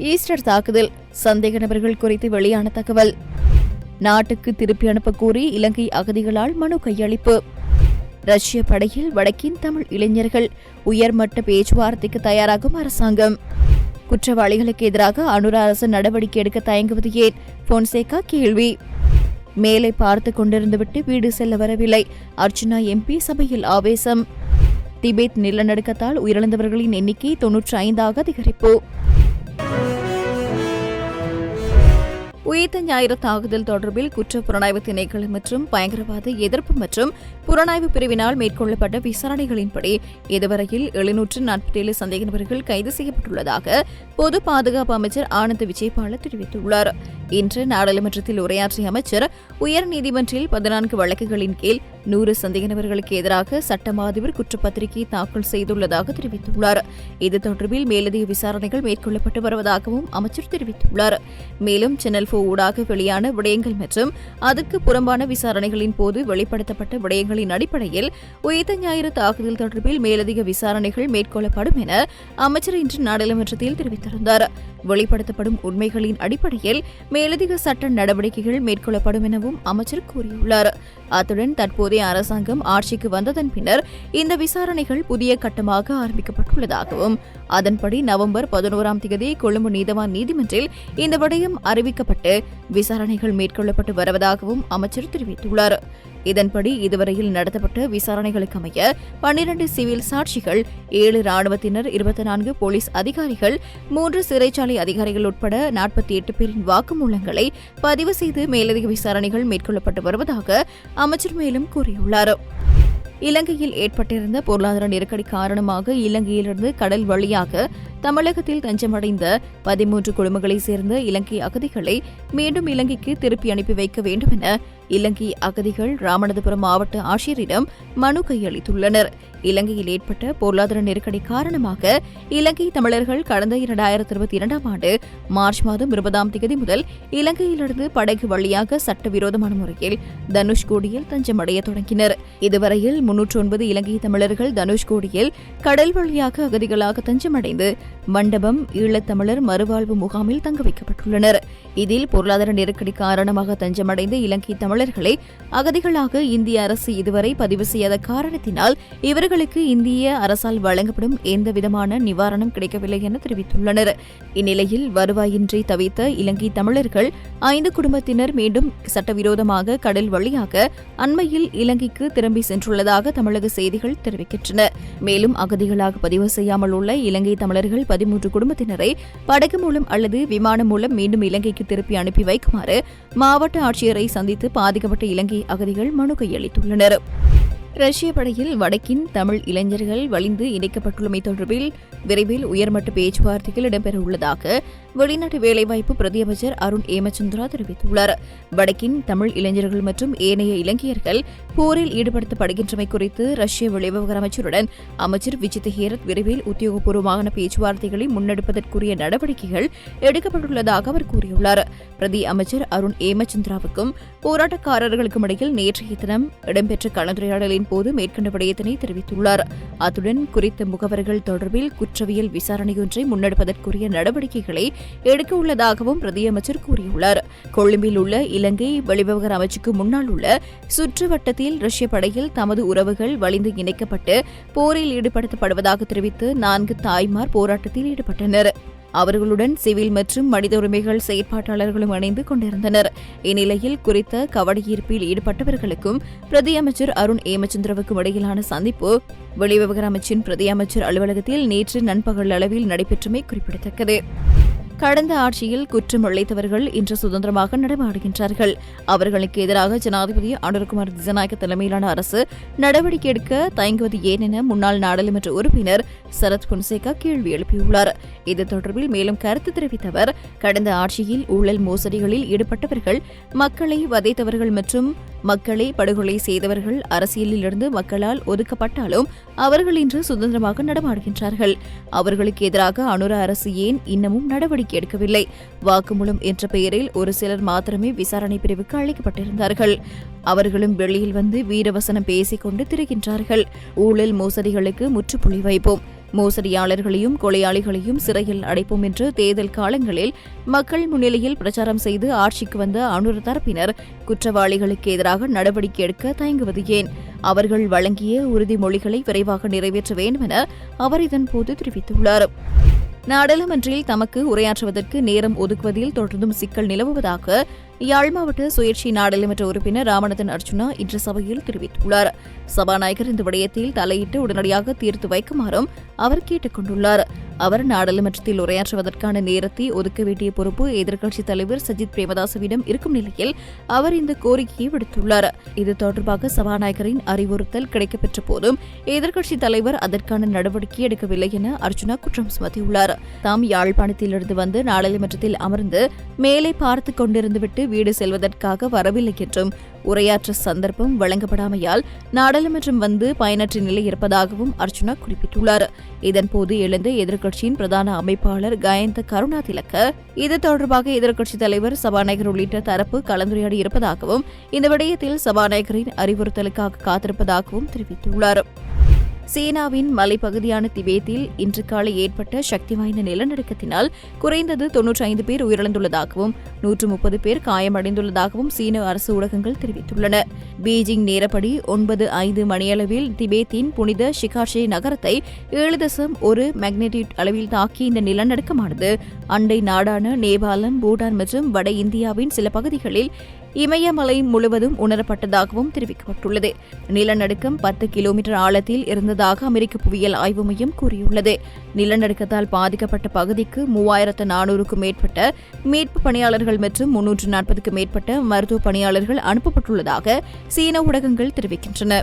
Easter தாக்குதல் சந்தேக நபர்கள் குறித்து வெளியான தகவல். நாட்டுக்கு திருப்பி அனுப்ப கோரி இலங்கை அகதிகளால் மனு கையளிப்பு. ரஷ்ய படையில் வடக்கின் தமிழ் இளைஞர்கள் உயர்மட்ட பேச்சுவார்த்தைக்கு தயாராகும் அரசாங்கம். குற்றவாளிகளுக்கு எதிராக அனுரா அரசு நடவடிக்கை எடுக்க தயங்குவது ஏன்? பொன்சேகா கேள்வி. மேலே பார்த்து கொண்டிருந்துவிட்டு வீடு செல்ல வரவில்லை. அர்ச்சுனா எம்பி சபையில் ஆவேசம். திபெத் நிலநடுக்கத்தால் உயிரிழந்தவர்களின் எண்ணிக்கை தொன்னூற்றி ஐந்தாக அதிகரிப்பு. உயிர்த்த ஞாயிறு தாக்குதல் தொடர்பில் குற்ற புலனாய்வு திணைக்களம் மற்றும் பயங்கரவாத எதிர்ப்பு மற்றும் புலனாய்வு பிரிவினால் மேற்கொள்ளப்பட்ட விசாரணைகளின்படி இதுவரையில் எழுநூற்று நாற்பத்தி ஏழு சந்தேக நபர்கள் கைது செய்யப்பட்டுள்ளதாக பொது பாதுகாப்பு அமைச்சர் ஆனந்த் விஜயபால தெரிவித்துள்ளார். இன்று நாடாளுமன்றத்தில் உரையாற்றிய அமைச்சர் உயர்நீதிமன்றில் பதினான்கு வழக்குகளின் கீழ் நூறு சந்தேக நபர்களுக்கு எதிராக சட்டமாதிபர் குற்றப்பத்திரிகை தாக்கல் செய்துள்ளதாக தெரிவித்துள்ளார். இது தொடர்பில் மேலதிக விசாரணைகள் மேற்கொள்ளப்பட்டு வருவதாகவும் அமைச்சர் தெரிவித்துள்ளார். மேலும் சென்னல் போ ஊடாக வெளியான விடயங்கள் மற்றும் அதற்கு புறம்பான விசாரணைகளின் போது வெளிப்படுத்தப்பட்ட விடயங்களின் அடிப்படையில் உயிர்த்த ஞாயிறு தாக்குதல் தொடர்பில் மேலதிக விசாரணைகள் மேற்கொள்ளப்படும் என அமைச்சர் இன்று நாடாளுமன்றத்தில் தெரிவித்திருந்தார். வெளிப்படுத்தப்படும் உண்மைகளின் அடிப்படையில் மேலதிக சட்ட நடவடிக்கைகள் மேற்கொள்ளப்படும் எனவும் அமைச்சர் கூறியுள்ளார். அத்துடன் தற்போதைய அரசாங்கம் ஆட்சிக்கு வந்ததன் பின்னர் இந்த விசாரணைகள் புதிய கட்டமாக ஆரம்பிக்கப்பட்டுள்ளதாகவும் அதன்படி நவம்பர் பதினோராம் தேதி கொழும்பு நீதவான் நீதிமன்றில் இந்த விடயம் அறிவிக்கப்பட்டு விசாரணைகள் மேற்கொள்ளப்பட்டு வருவதாகவும் அமைச்சர் தெரிவித்துள்ளார். இதன்படி இதுவரையில் நடத்தப்பட்ட விசாரணைகளுக்கு அமைய பன்னிரண்டு சிவில் சாட்சிகள் ஏழு ராணுவத்தினர் இருபத்தி நான்கு போலீஸ் அதிகாரிகள் மூன்று சிறைச்சாலை அதிகாரிகள் உட்பட நாற்பத்தி எட்டு பேரின் வாக்குமூலங்களை பதிவு செய்து மேலதிக விசாரணைகள் மேற்கொள்ளப்பட்டு வருவதாக அமைச்சர் மேலும் கூறியுள்ளார் இலங்கையில் ஏற்பட்டிருந்த பொருளாதார நெருக்கடி காரணமாக இலங்கையிலிருந்து கடல் வழியாக தமிழகத்தில் தஞ்சமடைந்த பதிமூன்று குழுமங்களைச் சேர்ந்த இலங்கை அகதிகளை மீண்டும் இலங்கைக்கு திருப்பி அனுப்பி வைக்க வேண்டும் என இலங்கை அகதிகள் ராமநாதபுரம் மாவட்ட ஆட்சியரிடம் மனு கையளித்துள்ளனர். இலங்கையில் ஏற்பட்ட பொருளாதார நெருக்கடி காரணமாக இலங்கை தமிழர்கள் கடந்த இரண்டாயிரத்தி இருபத்தி இரண்டாம் ஆண்டு மார்ச் மாதம் இருபதாம் தேதி முதல் இலங்கையிலிருந்து படகு வழியாக சட்டவிரோதமான முறையில் தனுஷ்கோடியில் தஞ்சமடைய தொடங்கினர். இதுவரையில் முன்னூற்று ஒன்பது இலங்கை தமிழர்கள் தனுஷ்கோடியில் கடல் வழியாக அகதிகளாக தஞ்சமடைந்து மண்டபம் ஈழத்தமிழர் மறுவாழ்வு முகாமில் தங்க வைக்கப்பட்டுள்ளனர். இதில் பொருளாதார நெருக்கடி காரணமாக தஞ்சமடைந்த இலங்கை தமிழர்களை அகதிகளாக இந்திய அரசு இதுவரை பதிவு செய்யாத காரணத்தினால் இவர்களுக்கு இந்திய அரசால் வழங்கப்படும் எந்தவிதமான நிவாரணம் கிடைக்கவில்லை என தெரிவித்துள்ளனர். இந்நிலையில் வருவாயின்றி தவித்த இலங்கை தமிழர்கள் ஐந்து குடும்பத்தினர் மீண்டும் சட்டவிரோதமாக கடல் வழியாக அண்மையில் இலங்கைக்கு திரும்பி சென்றுள்ளதாக தமிழக செய்திகள் தெரிவிக்கின்றன. மேலும் அகதிகளாக பதிவு செய்யாமல் உள்ள இலங்கை தமிழர்கள் பதிமூன்று குடும்பத்தினரை படகு மூலம் அல்லது விமானம் மூலம் மீண்டும் இலங்கைக்கு திருப்பி அனுப்பி வைக்குமாறு மாவட்ட ஆட்சியரை சந்தித்து பாதிக்கப்பட்ட இலங்கை அகதிகள் மனு கையளித்துள்ளனர். ரஷ்ய படையில் வடக்கின் தமிழ் இளைஞர்கள் வலிந்து இணைக்கப்பட்டுள்ளமை தொடர்பில் விரைவில் உயர்மட்ட பேச்சுவார்த்தைகள் இடம்பெறவுள்ளதாக வெளிநாட்டு வேலைவாய்ப்பு பிரதியமைச்சர் அருண் ஏமச்சந்திரா தெரிவித்துள்ளார். வடக்கின் தமிழ் இளைஞர்கள் மற்றும் ஏனைய இலங்கையர்கள் போரில் ஈடுபடுத்தப்படுகின்றமை குறித்து ரஷ்ய வெளிவிவகார அமைச்சருடன் அமைச்சர் விஜித் ஹேரத் விரைவில் உத்தியோகபூர்வமான பேச்சுவார்த்தைகளை முன்னெடுப்பதற்குரிய நடவடிக்கைகள் எடுக்கப்பட்டுள்ளதாக அவர் கூறியுள்ளார். பிரதி அமைச்சர் அருண் ஏமச்சந்திராவுக்கும் போராட்டக்காரர்களுக்கும் இடையில் நேற்றைய தினம் இடம்பெற்ற கலந்துரையாடலின் போது மேற்கண்ட விடயத்தினை தெரிவித்துள்ளார். அத்துடன் குறித்த முகவர்கள் தொடர்பில் குற்றவியல் விசாரணையொன்றை முன்னெடுப்பதற்குரிய நடவடிக்கைகளை எடுக்க உள்ளதாகவும் பிரதியமைச்சர் கூறியுள்ளார். கொழும்பில் உள்ள இலங்கை வெளிவிவகார அமைச்சுக்கு முன்னால் உள்ள சுற்று வட்டத்தில் ரஷ்ய படையில் தமது உறவுகள் வலிந்து இணைக்கப்பட்டு போரில் ஈடுபடுத்தப்படுவதாக தெரிவித்து நான்கு தாய்மார் போராட்டத்தில் ஈடுபட்டனர். அவர்களுடன் சிவில் மற்றும் மனித உரிமைகள் செயற்பாட்டாளர்களும் இணைந்து கொண்டிருந்தனர். இந்நிலையில் குறித்த கவடையீர்ப்பில் ஈடுபட்டவர்களுக்கும் பிரதியமைச்சர் அருண் ஏமச்சந்திரவுக்கும் இடையிலான சந்திப்பு வெளிவிவகார அமைச்சின் பிரதியமைச்சர் அலுவலகத்தில் நேற்று நண்பகல் அளவில் நடைபெற்றமை குறிப்பிடத்தக்கது. கடந்த ஆட்சியில் குற்றம் இழைத்தவர்கள் இன்று சுதந்திரமாக நடமாடுகின்றார்கள். அவர்களுக்கு எதிராக ஜனாதிபதி அனுர்குமார் திசநாயக்க தலைமையிலான அரசு நடவடிக்கை எடுக்க தயங்குவது ஏன் என முன்னாள் நாடாளுமன்ற உறுப்பினர் சரத் பொன்சேகா கேள்வி எழுப்பியுள்ளார். இது தொடர்பில் மேலும் கருத்து தெரிவித்த அவர் கடந்த ஆட்சியில் ஊழல் மோசடிகளில் ஈடுபட்டவர்கள் மக்களை வதைத்தவர்கள் மற்றும் மக்களை படுகொலை செய்தவர்கள் அரசியலில் இருந்து மக்களால் ஒதுக்கப்பட்டாலும் அவர்கள் இன்று சுதந்திரமாக நடமாடுகின்றார்கள். அவர்களுக்கு எதிராக அனுர அரசு ஏன் இன்னமும் நடவடிக்கை எடுக்கவில்லை? வாக்குமூலம் என்ற பெயரில் ஒரு சிலர் மாத்திரமே விசாரணை பிரிவுக்கு அழைக்கப்பட்டிருந்தார்கள். அவர்களும் வெளியில் வந்து வீரவசனம் பேசிக்கொண்டு திரிகின்றார்கள். ஊழல் மோசடிகளுக்கு முற்றுப்புள்ளி வைப்போம். மோசடியாளர்களையும் கொலையாளிகளையும் சிறையில் அடைப்போம் என்று தேர்தல் காலங்களில் மக்கள் முன்னிலையில் பிரச்சாரம் செய்து ஆட்சிக்கு வந்த அனுர தரப்பினர் குற்றவாளிகளுக்கு எதிராக நடவடிக்கை எடுக்க தயங்குவது ஏன்? அவர்கள் வழங்கிய உறுதிமொழிகளை விரைவாக நிறைவேற்ற வேண்டும் என அவர் இதன்போது தெரிவித்துள்ளார். நாடாளுமன்றில் தமக்கு உரையாற்றுவதற்கு நேரம் ஒதுக்குவதில் தொடர்ந்தும் சிக்கல் நிலவுவதாக யாழ் மாவட்ட சுயேட்சை நாடாளுமன்ற உறுப்பினர் ராமநாதன் அர்ஜுனா இன்று சபையில் தெரிவித்துள்ளார். சபாநாயகர் இந்த விடயத்தில் தலையிட்டு உடனடியாக தீர்த்து வைக்குமாறும் அவர் கேட்டுக் கொண்டுள்ளார் அவர் நாடாளுமன்றத்தில் உரையாற்றுவதற்கான நேரத்தை ஒதுக்க வேண்டிய பொறுப்பு எதிர்க்கட்சித் தலைவர் சஜித் பிரேமதாசவிடம் இருக்கும் நிலையில் அவர் இந்த கோரிக்கையை விடுத்துள்ளார். இது தொடர்பாக சபாநாயகரின் அறிவுறுத்தல் கிடைக்கப்பெற்ற போதும் எதிர்க்கட்சித் தலைவர் அதற்கான நடவடிக்கை எடுக்கவில்லை என அர்ஜுனா குற்றம் சுமத்தியுள்ளார். தாம் யாழ்ப்பாணத்திலிருந்து வந்து நாடாளுமன்றத்தில் அமர்ந்து மேலே பார்த்துக் கொண்டிருந்துவிட்டு வீடு செல்வதற்காக வரவில்லை என்றும் உரையாற்ற சந்தர்ப்பம் வழங்கப்படாமையால் நாடாளுமன்றம் வந்து பயனற்ற நிலை இருப்பதாகவும் அர்ச்சுனா குறிப்பிட்டுள்ளார். இதன்போது எழுந்த எதிர்க்கட்சியின் பிரதான அமைப்பாளர் கயந்த கருணா திலக்க இது தொடர்பாக எதிர்க்கட்சித் தலைவர் சபாநாயகர் உள்ளிட்ட தரப்பு கலந்துரையாடி இருப்பதாகவும் இந்த விடயத்தில் சபாநாயகரின் அறிவுறுத்தலுக்காக காத்திருப்பதாகவும் தெரிவித்துள்ளார். சீனாவின் மலைப்பகுதியான திபேத்தில் இன்று காலை ஏற்பட்ட சக்தி வாய்ந்த நிலநடுக்கத்தினால் குறைந்தது தொன்னூற்றி ஐந்து பேர் உயிரிழந்துள்ளதாகவும் நூற்று முப்பது பேர் காயமடைந்துள்ளதாகவும் சீன அரசு ஊடகங்கள் தெரிவித்துள்ளன. பீஜிங் நேரப்படி ஒன்பது ஐந்து மணியளவில் திபேத்தின் புனித ஷிகாஷே நகரத்தை ஏழு தசம் ஒரு மேக்னெட்டியூட் அளவில் தாக்கி இந்த நிலநடுக்கமானது அண்டை நாடான நேபாளம் பூட்டான் மற்றும் வட இந்தியாவின் சில பகுதிகளில் இமயமலை முழுவதும் உணரப்பட்டதாகவும் தெரிவிக்கப்பட்டுள்ளது. நிலநடுக்கம் பத்து கிலோமீட்டர் ஆழத்தில் இருந்ததாக அமெரிக்க புவியியல் ஆய்வு மையம் கூறியுள்ளது. நிலநடுக்கத்தால் பாதிக்கப்பட்ட பகுதிக்கு மூவாயிரத்து நானூறுக்கும் மேற்பட்ட மீட்பு பணியாளர்கள் மற்றும் முன்னூற்று நாற்பதுக்கும் மேற்பட்ட மருத்துவ பணியாளர்கள் அனுப்பப்பட்டுள்ளதாக சீன ஊடகங்கள் தெரிவிக்கின்றன.